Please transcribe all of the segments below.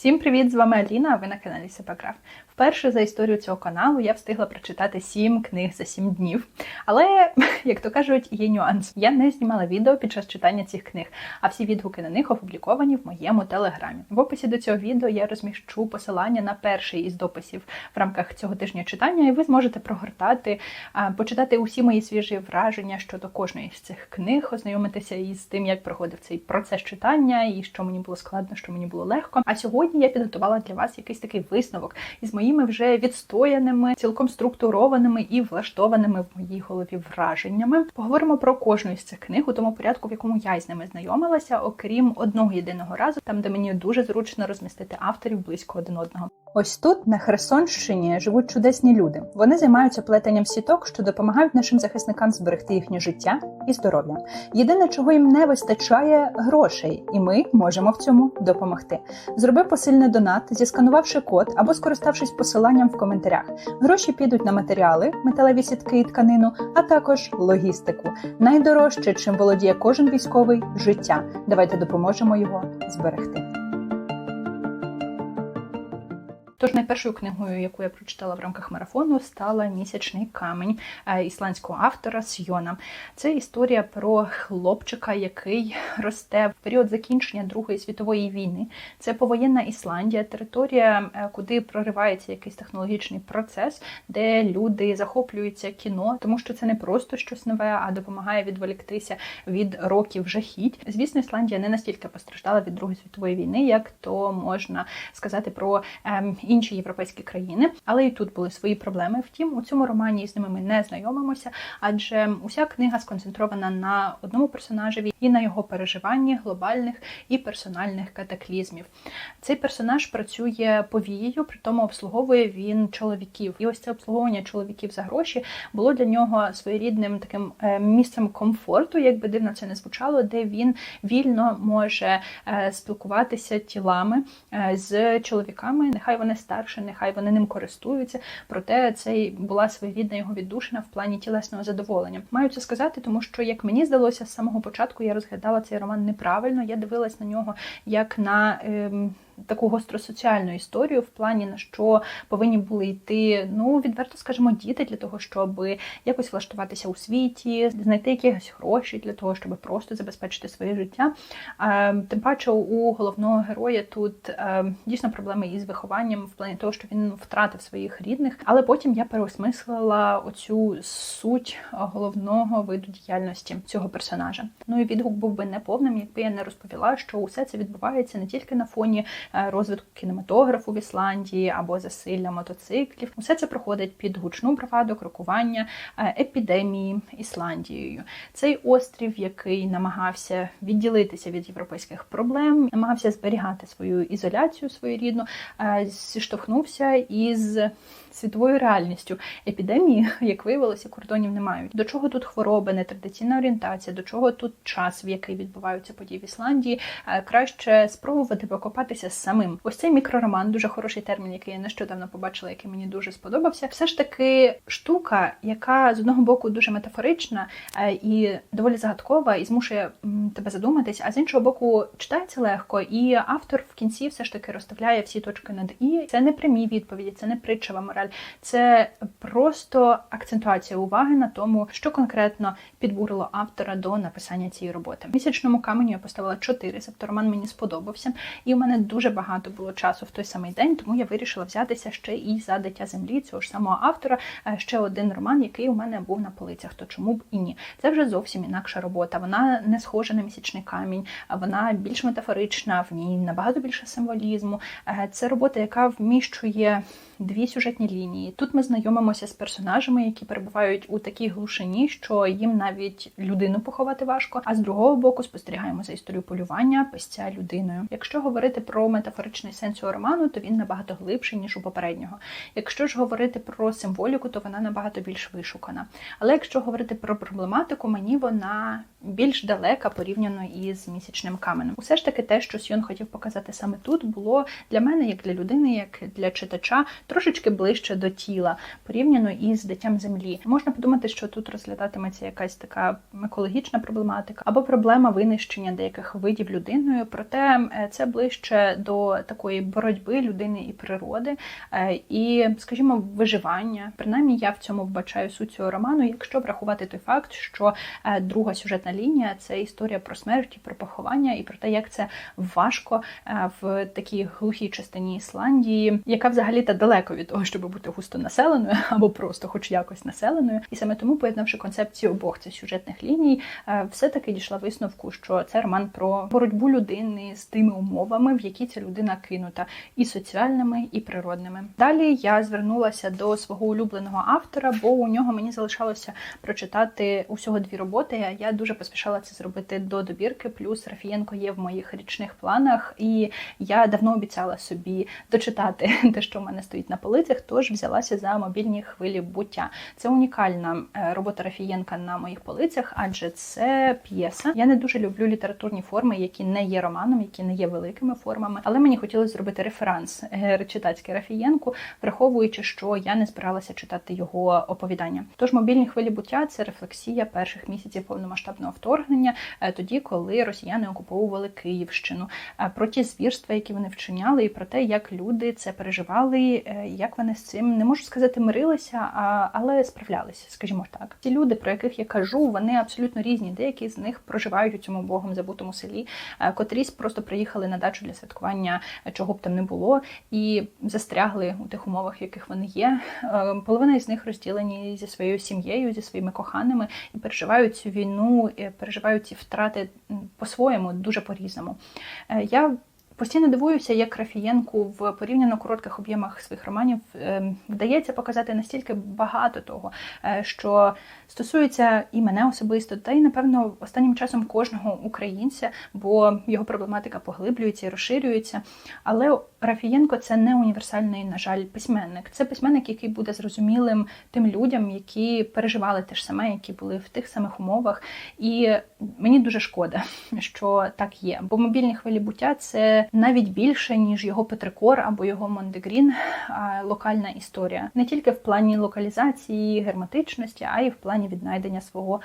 Всім привіт! З вами Аліна, а ви на каналі Сепаграф. Вперше за історію цього каналу я встигла прочитати сім книг за сім днів. Але, як то кажуть, є нюанс. Я не знімала відео під час читання цих книг, а всі відгуки на них опубліковані в моєму телеграмі. В описі до цього відео я розміщу посилання на перший із дописів в рамках цього тижня читання, і ви зможете прогортати, почитати усі мої свіжі враження щодо кожної з цих книг, ознайомитися із тим, як проходив цей процес читання, і що мені було складно, що мені було легко. А сьогодні я підготувала для вас якийсь такий висновок із моїми вже відстояними, цілком структурованими і влаштованими в моїй голові враженнями. Поговоримо про кожну із цих книг у тому порядку, в якому я з ними знайомилася, окрім одного єдиного разу, там де мені дуже зручно розмістити авторів близько один одного. Ось тут, на Херсонщині, живуть чудесні люди. Вони займаються плетенням сіток, що допомагають нашим захисникам зберегти їхнє життя і здоров'я. Єдине, чого їм не вистачає грошей, і ми можемо в цьому допомогти. Зроби посильний донат, зісканувавши код або скориставшись посиланням в коментарях. Гроші підуть на матеріали, металеві сітки і тканину, а також логістику. Найдорожче, чим володіє кожен військовий життя. Давайте допоможемо його зберегти. Тож найпершою книгою, яку я прочитала в рамках марафону, стала місячний камінь е, ісландського автора Сйона. Це історія про хлопчика, який росте в період закінчення Другої світової війни. Це повоєнна Ісландія, територія, е, куди проривається якийсь технологічний процес, де люди захоплюються кіно, тому що це не просто щось нове, а допомагає відволіктися від років жахіть. Звісно, Ісландія не настільки постраждала від Другої світової війни, як то можна сказати про ем, інші європейські країни, але і тут були свої проблеми. Втім, у цьому романі з ними ми не знайомимося, адже уся книга сконцентрована на одному персонажеві і на його переживанні глобальних і персональних катаклізмів. Цей персонаж працює повією, при тому обслуговує він чоловіків. І ось це обслуговування чоловіків за гроші було для нього своєрідним таким е, місцем комфорту, як би дивно це не звучало, де він вільно може е, спілкуватися тілами е, з чоловіками. Нехай вони старше, нехай вони ним користуються. Проте це була своєрідна його віддушина в плані тілесного задоволення. Маю це сказати, тому що як мені здалося з самого початку, я розглядала цей роман неправильно. Я дивилась на нього як на. Ем, Таку гостросоціальну історію в плані на що повинні були йти, ну відверто скажімо, діти для того, щоб якось влаштуватися у світі, знайти якісь гроші для того, щоб просто забезпечити своє життя. Тим паче у головного героя тут дійсно проблеми із вихованням, в плані того, що він втратив своїх рідних, але потім я переосмислила оцю суть головного виду діяльності цього персонажа. Ну і відгук був би неповним, якби я не розповіла, що усе це відбувається не тільки на фоні. Е, розвитку кінематографу в Ісландії або засилля мотоциклів. Усе це проходить під гучну браваду крокування е, епідемії Ісландією. Цей острів, який намагався відділитися від європейських проблем, намагався зберігати свою ізоляцію своєрідну, е, зіштовхнувся із світовою реальністю. Епідемії, як виявилося, кордонів не мають. До чого тут хвороби, нетрадиційна орієнтація, до чого тут час, в який відбуваються події в Ісландії, краще спробувати покопатися самим. Ось цей мікророман, дуже хороший термін, який я нещодавно побачила, який мені дуже сподобався. Все ж таки штука, яка з одного боку дуже метафорична е, і доволі загадкова, і змушує тебе задуматись, а з іншого боку, читається легко, і автор в кінці все ж таки розставляє всі точки над і. Це не прямі відповіді, це не притчева мораль, це просто акцентуація уваги на тому, що конкретно підбурило автора до написання цієї роботи. Місячному каменю я поставила 4, тобто роман мені сподобався, і у мене дуже багато було часу в той самий день, тому я вирішила взятися ще і за дитя землі цього ж самого автора. Е, ще один роман, який у мене був на полицях. То чому б і ні? Це вже зовсім інакша робота. Вона не схожа на місячний камінь, вона більш метафорична, в ній набагато більше символізму. Е, це робота, яка вміщує дві сюжетні лінії. Тут ми знайомимося з персонажами, які перебувають у такій глушині, що їм навіть людину поховати важко. А з другого боку спостерігаємо за історію полювання писця людиною. Якщо говорити про метафоричний сенс цього роману, то він набагато глибший ніж у попереднього. Якщо ж говорити про символіку, то вона набагато більш вишукана. Але якщо говорити про проблематику, мені вона більш далека порівняно із місячним каменем. Усе ж таки, те, що Сьон хотів показати саме тут, було для мене, як для людини, як для читача, трошечки ближче до тіла, порівняно із дитям землі. Можна подумати, що тут розглядатиметься якась така екологічна проблематика або проблема винищення деяких видів людиною, проте е, це ближче до такої боротьби людини і природи, е, і, скажімо, виживання. Принаймні, я в цьому вбачаю суть цього роману, якщо врахувати той факт, що е, друга сюжетна лінія це історія про смерть, про поховання і про те, як це важко в такій глухій частині Ісландії, яка взагалі та далеко від того, щоб бути густо населеною або просто, хоч якось населеною. І саме тому, поєднавши концепцію обох цих сюжетних ліній, все таки дійшла висновку, що це роман про боротьбу людини з тими умовами, в які ця людина кинута, і соціальними, і природними. Далі я звернулася до свого улюбленого автора, бо у нього мені залишалося прочитати усього дві роботи. Я дуже поспішала це зробити до добірки. Плюс Рафієнко є в моїх річних планах, і я давно обіцяла собі дочитати те, що в мене стоїть на полицях. Тож взялася за мобільні хвилі буття. Це унікальна е, робота Рафієнка на моїх полицях, адже це п'єса. Я не дуже люблю літературні форми, які не є романом, які не є великими формами, але мені хотілося зробити референс е, читацький Рафієнку, враховуючи, що я не збиралася читати його оповідання. Тож мобільні хвилі буття це рефлексія перших місяців повномасштабного вторгнення, е, тоді коли росіяни окуповували Київщину, про ті звірства, які вони вчиняли, і про те, як люди це переживали, як вони з цим не можу сказати, мирилися, але справлялися, скажімо так. Ті люди, про яких я кажу, вони абсолютно різні. Деякі з них проживають у цьому богом забутому селі, котрісь просто приїхали на дачу для святкування, чого б там не було, і застрягли у тих умовах, в яких вони є. Е, половина із них розділені зі своєю сім'єю, зі своїми коханими і переживають цю війну, переживають ці втрати по-своєму, дуже по-різному. Е, я Постійно дивуюся, як Рафієнку в порівняно коротких об'ємах своїх романів ем, вдається показати настільки багато того, е, що стосується і мене особисто, та й напевно останнім часом кожного українця, бо його проблематика поглиблюється і розширюється. Але Рафієнко це не універсальний, на жаль, письменник. Це письменник, який буде зрозумілим тим людям, які переживали те ж саме, які були в тих самих умовах. І мені дуже шкода, що так є. Бо мобільні хвилі буття це навіть більше, ніж його Петрикор або його Мондегрін, локальна історія. Не тільки в плані локалізації, герметичності, а й в плані віднайдення свого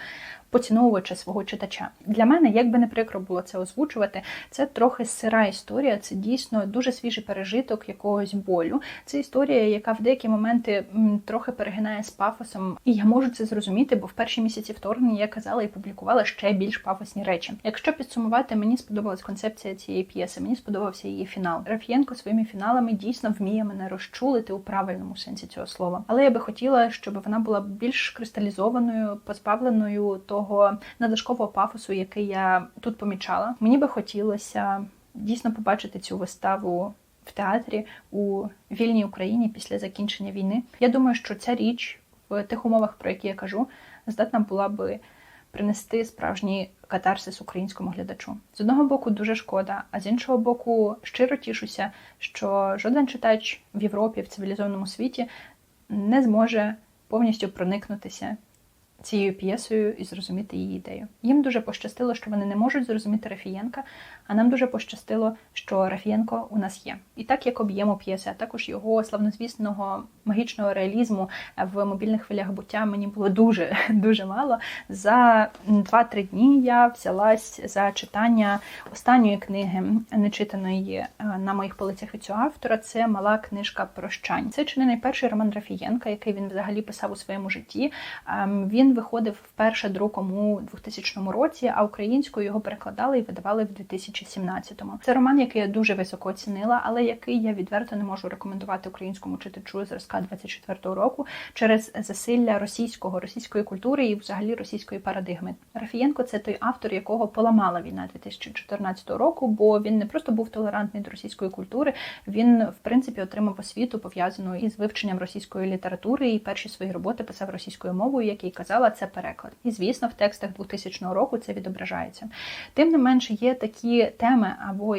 поціновувача, свого читача. Для мене, як би не прикро було це озвучувати, це трохи сира історія, це дійсно дуже свіжий пережиток якогось болю. Це історія, яка в деякі моменти трохи перегинає з пафосом, і я можу це зрозуміти, бо в перші місяці вторгнення я казала і публікувала ще більш пафосні речі. Якщо підсумувати, мені сподобалась концепція цієї п'єси, мені сподобався її фінал. Рафієнко своїми фіналами дійсно вміє мене розчулити у правильному сенсі цього слова. Але я би хотіла, щоб вона була більш кристалізованою, позбавленою того надлишкового пафосу, який я тут помічала. Мені би хотілося дійсно побачити цю виставу в театрі у вільній Україні після закінчення війни. Я думаю, що ця річ в тих умовах, про які я кажу, здатна була би принести справжній катарсис українському глядачу. З одного боку, дуже шкода, а з іншого боку, щиро тішуся, що жоден читач в Європі, в цивілізованому світі не зможе повністю проникнутися цією п'єсою і зрозуміти її ідею. Їм дуже пощастило, що вони не можуть зрозуміти Рафієнка, а нам дуже пощастило, що Рафієнко у нас є. І так як об'єму п'єси, а також його славнозвісного магічного реалізму в мобільних хвилях буття мені було дуже дуже мало. За 2-3 дні я взялась за читання останньої книги, нечитаної е, на моїх полицях від цього автора. Це мала книжка Прощань. Це чи не найперший роман Рафієнка, який він взагалі писав у своєму житті. Ем, він виходив вперше друком у 2000 році, а українською його перекладали і видавали в 2017-му. Це роман, який я дуже високо оцінила, але який я відверто не можу рекомендувати українському читачу зразка 24-го року через засилля російського, російської культури і взагалі російської парадигми. Рафієнко це той автор, якого поламала війна 2014 року, бо він не просто був толерантний до російської культури, він в принципі отримав освіту пов'язану із вивченням російської літератури і перші свої роботи писав російською мовою, як і казала це переклад. І звісно, в текстах 2000 року це відображається. Тим не менше, є такі теми або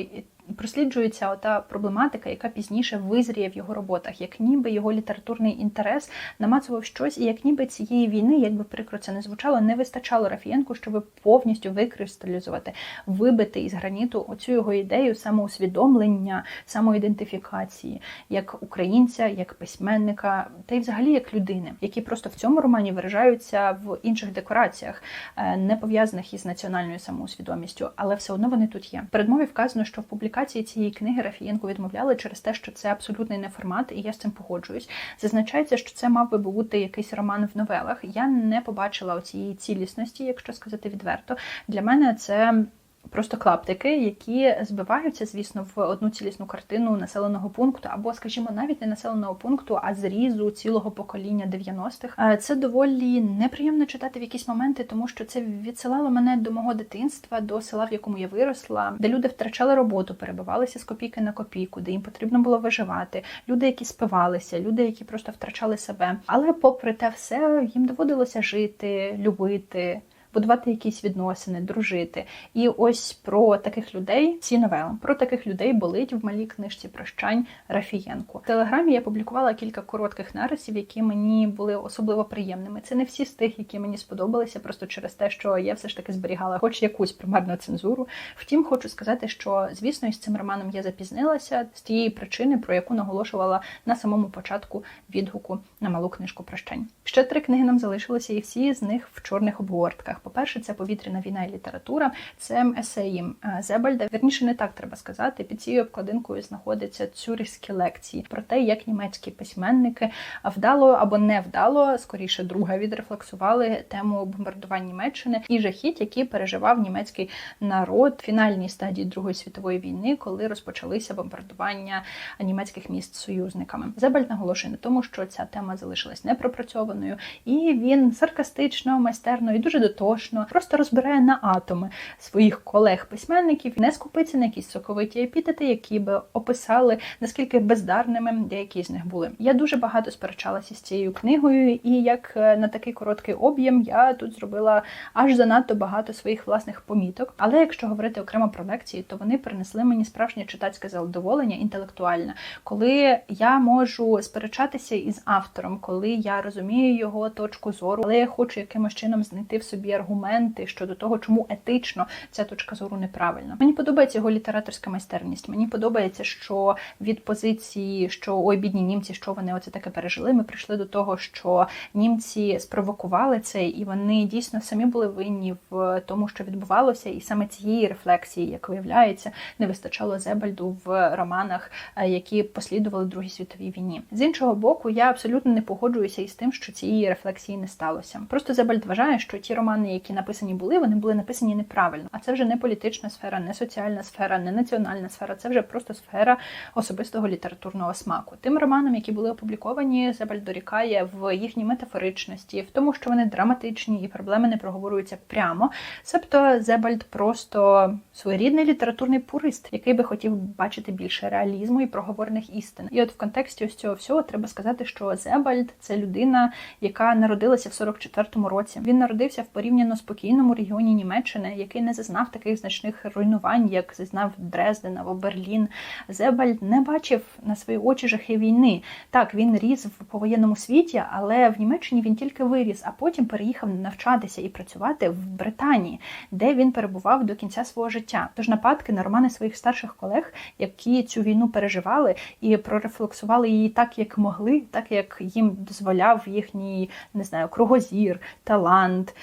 просліджується ота проблематика, яка пізніше визріє в його роботах, як ніби його літературний інтерес намацував щось, і як ніби цієї війни, якби прикро це не звучало, не вистачало Рафієнку, щоб повністю викристалізувати, вибити із граніту оцю його ідею самоусвідомлення, самоідентифікації, як українця, як письменника, та й взагалі як людини, які просто в цьому романі виражаються в інших декораціях, е, не пов'язаних із національною самоусвідомістю, але все одно вони тут є. В передмові вказано, що в публікації публікації цієї книги Рафієнку відмовляли через те, що це абсолютний не формат, і я з цим погоджуюсь. Зазначається, що це мав би бути якийсь роман в новелах. Я не побачила цієї цілісності, якщо сказати відверто. Для мене це просто клаптики, які збиваються, звісно, в одну цілісну картину населеного пункту, або, скажімо, навіть не населеного пункту, а зрізу цілого покоління 90-х. Е, це доволі неприємно читати в якісь моменти, тому що це відсилало мене до мого дитинства, до села, в якому я виросла, де люди втрачали роботу, перебивалися з копійки на копійку, де їм потрібно було виживати. Люди, які спивалися, люди, які просто втрачали себе. Але, попри те, все їм доводилося жити, любити будувати якісь відносини, дружити. І ось про таких людей ці новели. Про таких людей болить в малій книжці прощань Рафієнку. В телеграмі я публікувала кілька коротких нарисів, які мені були особливо приємними. Це не всі з тих, які мені сподобалися, просто через те, що я все ж таки зберігала хоч якусь примарну цензуру. Втім, хочу сказати, що звісно із цим романом я запізнилася з тієї причини, про яку наголошувала на самому початку відгуку на малу книжку прощань. Ще три книги нам залишилися, і всі з них в чорних обгортках. По-перше, це повітряна війна і література, це есеї е, Зебальда. Вірніше не так треба сказати. Під цією обкладинкою знаходяться цюрихські лекції про те, як німецькі письменники вдало або не вдало, скоріше друга відрефлексували тему бомбардувань Німеччини і жахіть, які переживав німецький народ в фінальній стадії Другої світової війни, коли розпочалися бомбардування німецьких міст союзниками. Зебальд наголошує на тому, що ця тема залишилась непропрацьованою, і він саркастично, майстерно і дуже дотошно просто розбирає на атоми своїх колег-письменників, не скупиться на якісь соковиті епітети, які би описали наскільки бездарними деякі з них були. Я дуже багато сперечалася з цією книгою, і як е, на такий короткий об'єм я тут зробила аж занадто багато своїх власних поміток. Але якщо говорити окремо про лекції, то вони принесли мені справжнє читацьке задоволення інтелектуальне, коли я можу сперечатися із автором, коли я розумію його точку зору, але я хочу якимось чином знайти в собі аргументи щодо того, чому етично ця точка зору неправильна. Мені подобається його літераторська майстерність. Мені подобається, що від позиції, що ой, бідні німці, що вони оце таке пережили. Ми прийшли до того, що німці спровокували це, і вони дійсно самі були винні в тому, що відбувалося, і саме цієї рефлексії, як виявляється, не вистачало Зебальду в романах, е, які послідували Другій світовій війні. З іншого боку, я абсолютно не погоджуюся із тим, що цієї рефлексії не сталося. Просто Зебальд вважає, що ті романи, які написані були, вони були написані неправильно. А це вже не політична сфера, не соціальна сфера, не національна сфера. Це вже просто сфера особистого літературного смаку. Тим романам, які були опубліковані, Зебальд дорікає в їхній метафоричності, в тому, що вони драматичні і проблеми не проговорюються прямо. Себто Зебальд просто своєрідний літературний пурист, який би хотів бачити більше реалізму і проговорених істин. І от в контексті ось цього всього треба сказати, що Зебальд це людина, яка народилася в 44-му році. Він народився в порівняно спокійному регіоні Німеччини, який не зазнав таких значних руйнувань, як зазнав Дрезден або Берлін. Зебальд не бачив на свої очі жахи війни. Так, він ріс в повоєнному світі, але в Німеччині він тільки виріс, а потім переїхав навчатися і працювати в Британії, де він перебував до кінця свого життя. Тож нападки на романи своїх старших колег, які цю війну переживали і прорефлексували її так, як могли, так як їм дозволяв їхній не знаю, кругозір, талант,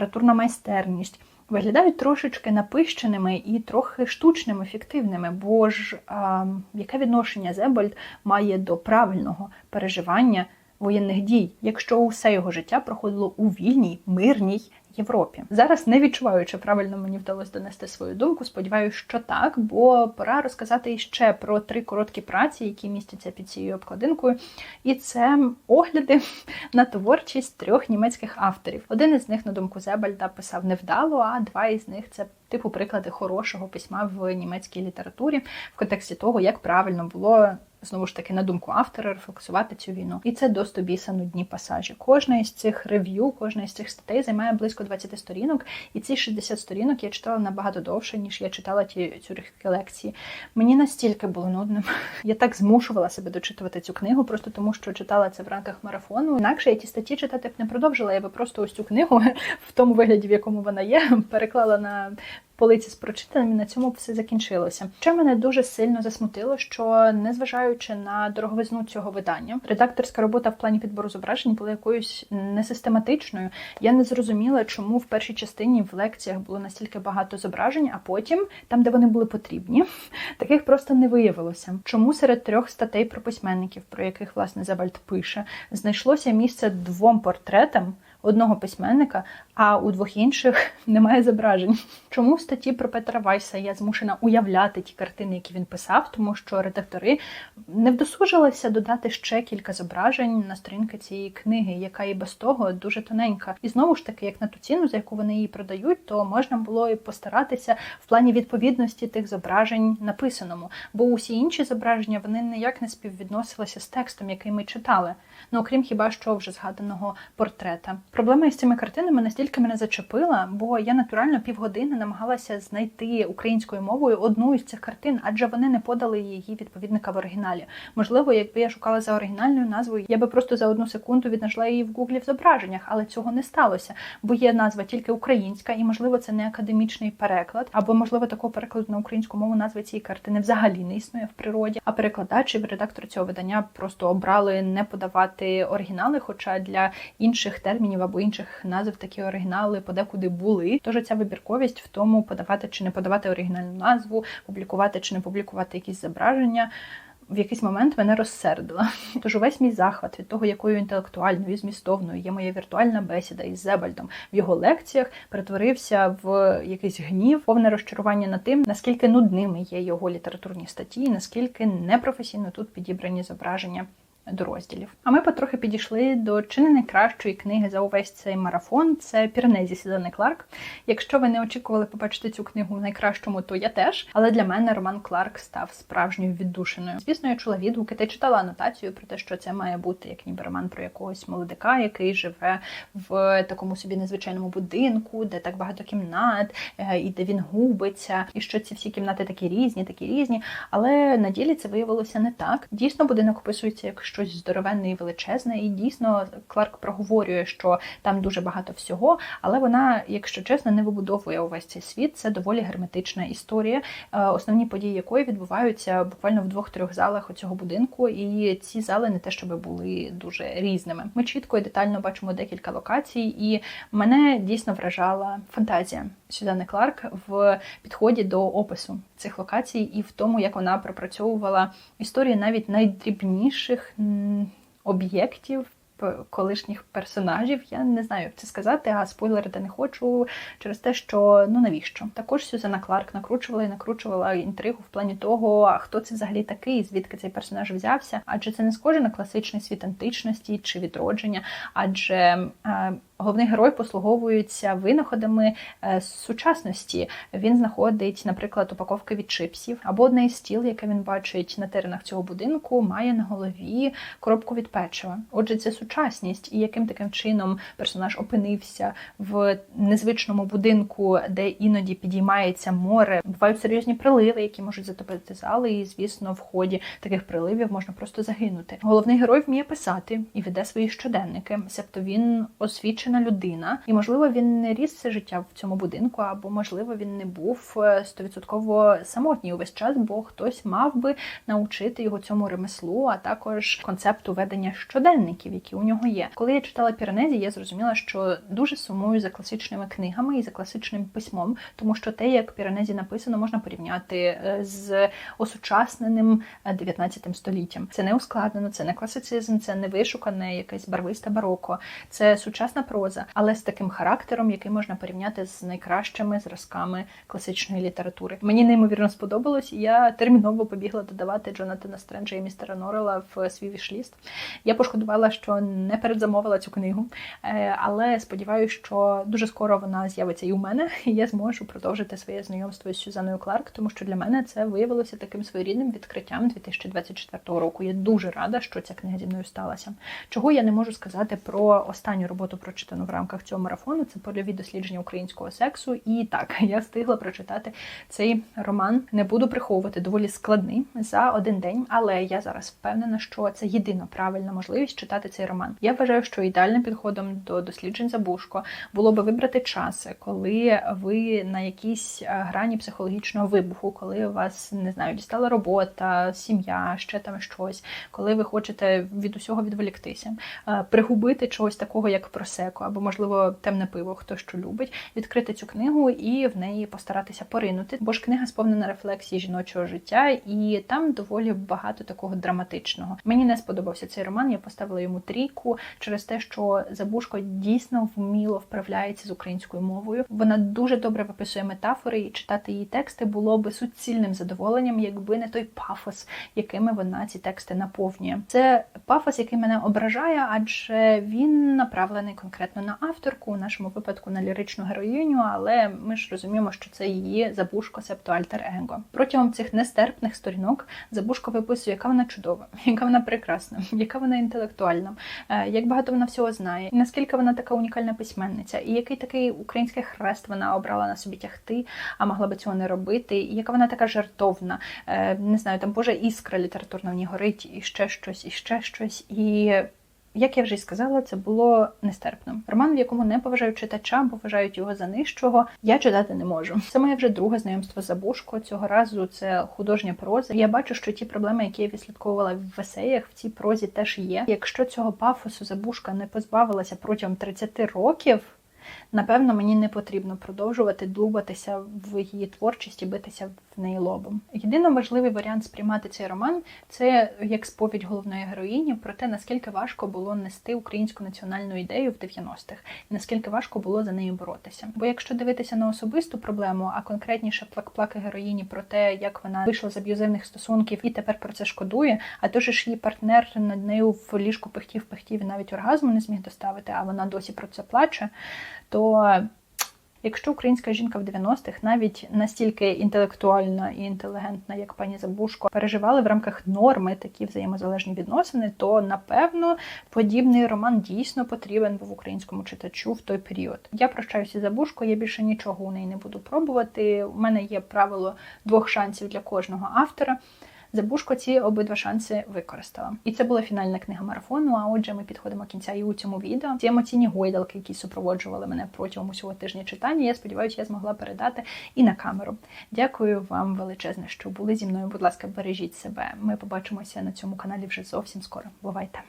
літературна майстерність. Виглядають трошечки напищеними і трохи штучними, фіктивними, бо ж а, яке відношення Зебольд має до правильного переживання воєнних дій, якщо усе його життя проходило у вільній, мирній Європі. Зараз не відчуваю, чи правильно мені вдалося донести свою думку. Сподіваюся, що так, бо пора розказати іще про три короткі праці, які містяться під цією обкладинкою. І це огляди на творчість трьох німецьких авторів. Один із них, на думку Зебальда, писав невдало, а два із них це типу приклади хорошого письма в німецькій літературі в контексті того, як правильно було знову ж таки, на думку автора, рефлексувати цю війну. І це до біса нудні пасажі. Кожна із цих рев'ю, кожна із цих статей займає близько 20 сторінок, і ці 60 сторінок я читала набагато довше, ніж я читала ті цюрихські лекції. Мені настільки було нудним. Я так змушувала себе дочитувати цю книгу, просто тому що читала це в рамках марафону. Інакше я ті статті читати б не продовжила. Я би просто ось цю книгу в тому вигляді, в якому вона є, переклала на полиці з прочитаним, і на цьому все закінчилося. Що мене дуже сильно засмутило, що незважаючи на дороговизну цього видання, редакторська робота в плані підбору зображень була якоюсь несистематичною. Я не зрозуміла, чому в першій частині в лекціях було настільки багато зображень, а потім, там, де вони були потрібні, таких просто не виявилося. Чому серед трьох статей про письменників, про яких власне Забальд пише, знайшлося місце двом портретам одного письменника, а у двох інших немає зображень. Чому в статті про Петра Вайса я змушена уявляти ті картини, які він писав, тому що редактори не вдосужилися додати ще кілька зображень на сторінки цієї книги, яка і без того дуже тоненька. І знову ж таки, як на ту ціну, за яку вони її продають, то можна було і постаратися в плані відповідності тих зображень написаному. Бо усі інші зображення вони ніяк не співвідносилися з текстом, який ми читали. Ну окрім хіба що вже згаданого портрета. Проблема із цими картинами настільки мене зачепила, бо я натурально півгодини намагалася знайти українською мовою одну із цих картин, адже вони не подали її відповідника в оригіналі. Можливо, якби я шукала за оригінальною назвою, я би просто за одну секунду віднайшла її в гуглі в зображеннях, але цього не сталося, бо є назва тільки українська, і можливо це не академічний переклад, або можливо такого перекладу на українську мову назви цієї картини взагалі не існує в природі. А перекладач і редактор цього видання просто обрали не подавати оригінали, хоча для інших термінів або інших назв такі оригінали подекуди були. Тож ця вибірковість в тому подавати чи не подавати оригінальну назву, публікувати чи не публікувати якісь зображення. В якийсь момент мене розсердила. Тож увесь мій захват від того, якою інтелектуальною і змістовною є моя віртуальна бесіда із Зебальдом в його лекціях, перетворився в якийсь гнів, повне розчарування над тим, наскільки нудними є його літературні статті, наскільки непрофесійно тут підібрані зображення до розділів. А ми потрохи підійшли до чи не найкращої книги за увесь цей марафон. Це Пірнезі Сідани Кларк. Якщо ви не очікували побачити цю книгу в найкращому, то я теж. Але для мене Роман Кларк став справжньою віддушиною. Звісно, я чула відгуки та читала анотацію про те, що це має бути як ніби роман про якогось молодика, який живе в такому собі незвичайному будинку, де так багато кімнат, е, і де він губиться, і що ці всі кімнати такі різні, такі різні. Але на ділі це виявилося не так. Дійсно, будинок описується як щось здоровенне і величезне, і дійсно Кларк проговорює, що там дуже багато всього, але вона, якщо чесно, не вибудовує увесь цей світ. Це доволі герметична історія, е, основні події якої відбуваються буквально в двох-трьох залах цього будинку, і ці зали не те, щоб були дуже різними. Ми чітко і детально бачимо декілька локацій, і мене дійсно вражала фантазія Сюзанни Кларк в підході до опису цих локацій і в тому, як вона пропрацьовувала історії навіть найдрібніших об'єктів. Колишніх персонажів, я не знаю, як це сказати, а спойлерити не хочу через те, що ну навіщо? Також Сюзана Кларк накручувала і накручувала інтригу в плані того, а хто це взагалі такий, звідки цей персонаж взявся, адже це не схоже на класичний світ античності чи відродження, адже Головний герой послуговується винаходами е, сучасності. Він знаходить, наприклад, упаковки від чипсів, або одне із стіл, яке він бачить на теренах цього будинку, має на голові коробку від печива. Отже, це сучасність, і яким таким чином персонаж опинився в незвичному будинку, де іноді підіймається море. Бувають серйозні приливи, які можуть затопити зали, і звісно, в ході таких приливів можна просто загинути. Головний герой вміє писати і веде свої щоденники, себто він освічений досвідчена людина, і можливо він не ріс все життя в цьому будинку, або можливо він не був е, стовідсотково самотній увесь час, бо хтось мав би научити його цьому ремеслу, а також концепту ведення щоденників, які у нього є. Коли я читала Піранезі, я зрозуміла, що дуже сумую за класичними книгами і за класичним письмом, тому що те, як Піранезі написано, можна порівняти е, з осучасненим 19 е, століттям. Це не ускладнено, це не класицизм, це не вишукане якесь барвисте бароко, це сучасна про проза, але з таким характером, який можна порівняти з найкращими зразками класичної літератури. Мені неймовірно сподобалось, і я терміново побігла додавати Джонатана Стренджа і містера Норрела в свій вішліст. Я пошкодувала, що не передзамовила цю книгу, е, але сподіваюся, що дуже скоро вона з'явиться і у мене, і я зможу продовжити своє знайомство з Сюзаною Кларк, тому що для мене це виявилося таким своєрідним відкриттям 2024 року. Я дуже рада, що ця книга зі мною сталася. Чого я не можу сказати про останню роботу про прочитано в рамках цього марафону. Це польові дослідження українського сексу. І так, я встигла прочитати цей роман. Не буду приховувати доволі складний за один день, але я зараз впевнена, що це єдина правильна можливість читати цей роман. Я вважаю, що ідеальним підходом до досліджень Забушко було би вибрати часи, коли ви на якійсь е, грані психологічного вибуху, коли у вас не знаю, дістала робота, сім'я, ще там щось, коли ви хочете від усього відволіктися, е, пригубити чогось такого, як просеко, або можливо темне пиво, хто що любить, відкрити цю книгу і в неї постаратися поринути. Бо ж книга сповнена рефлексії жіночого життя, і там доволі багато такого драматичного. Мені не сподобався цей роман. Я поставила йому трійку через те, що Забушко дійсно вміло вправляється з українською мовою. Вона дуже добре виписує метафори, і читати її тексти було би суцільним задоволенням, якби не той пафос, якими вона ці тексти наповнює. Це пафос, який мене ображає, адже він направлений конкретно на авторку, у нашому випадку на ліричну героїню, але ми ж розуміємо, що це її забушко, септо альтер его. Протягом цих нестерпних сторінок забушко виписує, яка вона чудова, яка вона прекрасна, яка вона інтелектуальна, е, як багато вона всього знає, і наскільки вона така унікальна письменниця, і який такий український хрест вона обрала на собі тягти, а могла би цього не робити, і яка вона така жартовна, Е, не знаю, там Божа іскра літературна в ній горить, і ще щось, і ще щось. І як я вже й сказала, це було нестерпно. Роман, в якому не поважають читача, бо вважають його за нижчого, я читати не можу. Це моє вже друге знайомство з Забушко. Цього разу це художня проза. Я бачу, що ті проблеми, які я відслідковувала в есеях, в цій прозі теж є. Якщо цього пафосу Забушка не позбавилася протягом 30 років. Напевно, мені не потрібно продовжувати дубатися в її творчості, битися в неї лобом. Єдино важливий варіант сприймати цей роман це як сповідь головної героїні про те, наскільки важко було нести українську національну ідею в 90-х, і наскільки важко було за нею боротися. Бо якщо дивитися на особисту проблему, а конкретніше плак-плаки героїні про те, як вона вийшла з аб'юзивних стосунків і тепер про це шкодує, а то ж її партнер над нею в ліжку пихтів, пихтів і навіть оргазму не зміг доставити, а вона досі про це плаче то якщо українська жінка в 90-х навіть настільки інтелектуальна і інтелігентна, як пані Забушко, переживали в рамках норми такі взаємозалежні відносини, то напевно подібний роман дійсно потрібен був українському читачу в той період. Я прощаюся з Забушко, я більше нічого у неї не буду пробувати. У мене є правило двох шансів для кожного автора. Забушко ці обидва шанси використала. І це була фінальна книга марафону. А отже, ми підходимо кінця і у цьому відео. Ці емоційні гойдалки, які супроводжували мене протягом усього тижня читання. Я сподіваюся, я змогла передати і на камеру. Дякую вам величезне, що були зі мною. Будь ласка, бережіть себе. Ми побачимося на цьому каналі вже зовсім скоро. Бувайте!